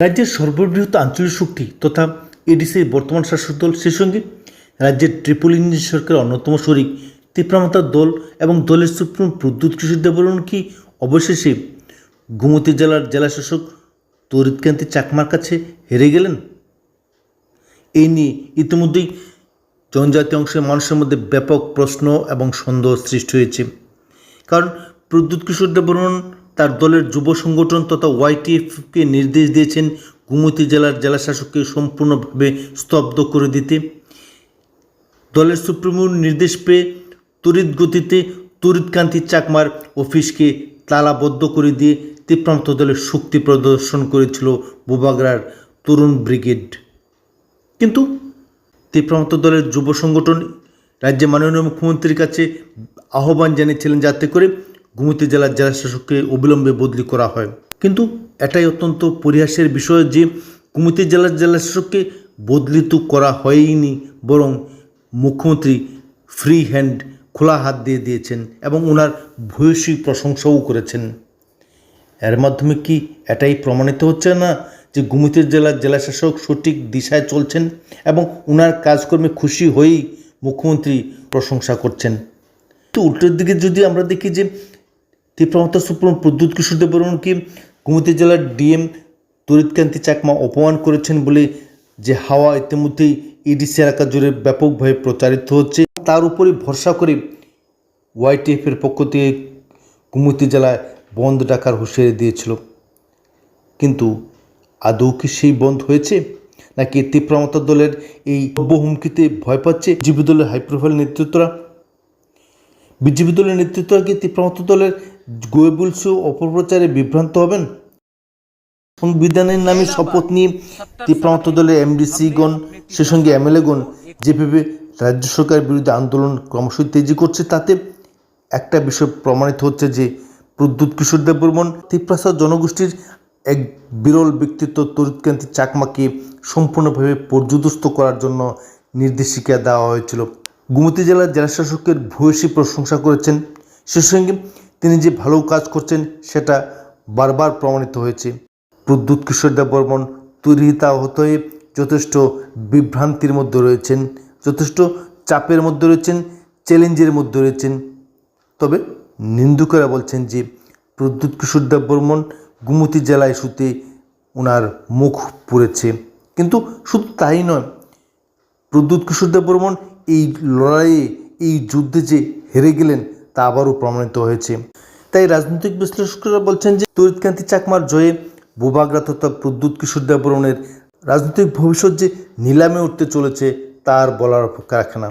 রাজ্যের সর্ববৃহৎ আঞ্চলিক শক্তি তথা এডিসির বর্তমান শাসক দল সেই সঙ্গে রাজ্যের ট্রিপল ইঞ্জিন সরকারের অন্যতম শরিক তীব্রামাতার দল এবং দলের সুপ্রিম প্রদ্যুৎ কিশোর দেববর্মন কি অবশেষে গোমতী জেলার জেলাশাসক তরিৎকান্তি চাকমার কাছে হেরে গেলেন? এই নিয়ে ইতিমধ্যেই জনজাতি অংশের মানুষের মধ্যে ব্যাপক প্রশ্ন এবং সন্দেহ সৃষ্টি হয়েছে। কারণ প্রদ্যুৎ কিশোর দেববর্মন তার দলের যুব সংগঠন তথা ওয়াইটিএফকে নির্দেশ দিয়েছেন গুমতি জেলার জেলাশাসককে সম্পূর্ণভাবে স্তব্ধ করে দিতে। দলের সুপ্রিমোর নির্দেশ পেয়ে তড়িৎ গতিতে তড়িৎকান্তি চাকমার অফিসকে তালাবদ্ধ করে দিয়ে তীব্রান্ত দলের শক্তি প্রদর্শন করেছিল বোবাগড়ার তরুণ ব্রিগেড। কিন্তু তীব্রান্ত দলের যুব সংগঠন রাজ্যের মাননীয় মুখ্যমন্ত্রীর কাছে আহ্বান জানিয়েছিলেন যাতে করে গুমতি জেলার জেলাশাসককে অবিলম্বে বদলি করা হয়। কিন্তু এটাই অত্যন্ত পরিহাসের বিষয় যে গুমতি জেলার জেলাশাসককে বদলি তো করা হয়ইনি, বরং মুখ্যমন্ত্রী ফ্রি হ্যান্ড খোলা হাত দিয়ে দিয়েছেন এবং ওনার ভূয়সী প্রশংসাও করেছেন। এর মাধ্যমে কি এটাই প্রমাণিত হচ্ছে না যে গুমতি জেলার জেলাশাসক সঠিক দিশায় চলছেন এবং ওনার কাজকর্মে খুশি হয়েই মুখ্যমন্ত্রী প্রশংসা করছেন? তো উল্টোর দিকে যদি আমরা দেখি যে তীব্রমতা সুপ্রিম প্রদ্যুৎ কিশোর দেববর্মনকে গুমতি জেলার ডিএম তরিৎকান্তি চাকমা অপমান করেছেন বলে যে হাওয়া ইতিমধ্যেই ইডিসি এলাকা জুড়ে ব্যাপকভাবে প্রচারিত হচ্ছে। তার উপরে ভরসা করে ওয়াইটিএফের পক্ষ থেকে কুমতি জেলায় বন্ধ ডাকার হুঁশিয়ারি দিয়েছিল। কিন্তু আদৌ কি সেই বন্ধ হয়েছে? নাকি তীব্রমতা দলের এই হুমকিতে ভয় পাচ্ছে জিবি দলের হাইপ্রোফাইল নেতৃত্বরা? বিজেপি দলের নেতৃত্বরা কি তীব্রমতা দলের গোয়েবুলস অপপ্রচারে বিভ্রান্ত হবেন? সংবিধানের নামে শপথ নিয়ে তীব্রমতা দলের এমডিসিগণ সে সঙ্গে এমএলএগণ যেভাবে রাজ্য সরকারের বিরুদ্ধে আন্দোলন ক্রমশ তেজি করছে তাতে একটা বিষয় প্রমাণিত হচ্ছে যে প্রদ্যুৎ কিশোর দেববর্মন তীব্রাসা জনগোষ্ঠীর এক বিরল ব্যক্তিত্ব তরিৎকান্তি চাকমাকে সম্পূর্ণভাবে পর্যদস্ত করার জন্য নির্দেশিকা দেওয়া হয়েছিল। গুমতি জেলার জেলাশাসকের ভূয়সী প্রশংসা করেছেন। সে সঙ্গে তিনি যে ভালো কাজ করছেন, সেটা বারবার প্রমাণিত হয়েছে। প্রদ্যুৎ কিশোর দেব দেববর্মন তুরিহিতা হতে হয়ে যথেষ্ট বিভ্রান্তির মধ্যে রয়েছেন, যথেষ্ট চাপের মধ্যে রয়েছেন, চ্যালেঞ্জের মধ্যে রয়েছেন। তবে নিন্দুকেরা বলছেন যে, প্রদ্যুৎ কিশোর দেববর্মন গুমতি জেলা ইস্যুতে ওনার মুখ পুড়েছে। কিন্তু শুধু তাই নয়, প্রদ্যুৎ কিশোর দেববর্মন এই লড়াইয়ে, এই যুদ্ধে যে হেরে গেলেন তা আবারও প্রমাণিত হয়েছে। তাই রাজনৈতিক বিশ্লেষকরা বলছেন যে তরিতকান্তি চাকমার জয়ে বুবাগরা তথা প্রদ্যুৎ কিশোর দেববরণের রাজনৈতিক ভবিষ্যৎ যে নিলামে উঠতে চলেছে তার বলার অপেক্ষা রাখে না।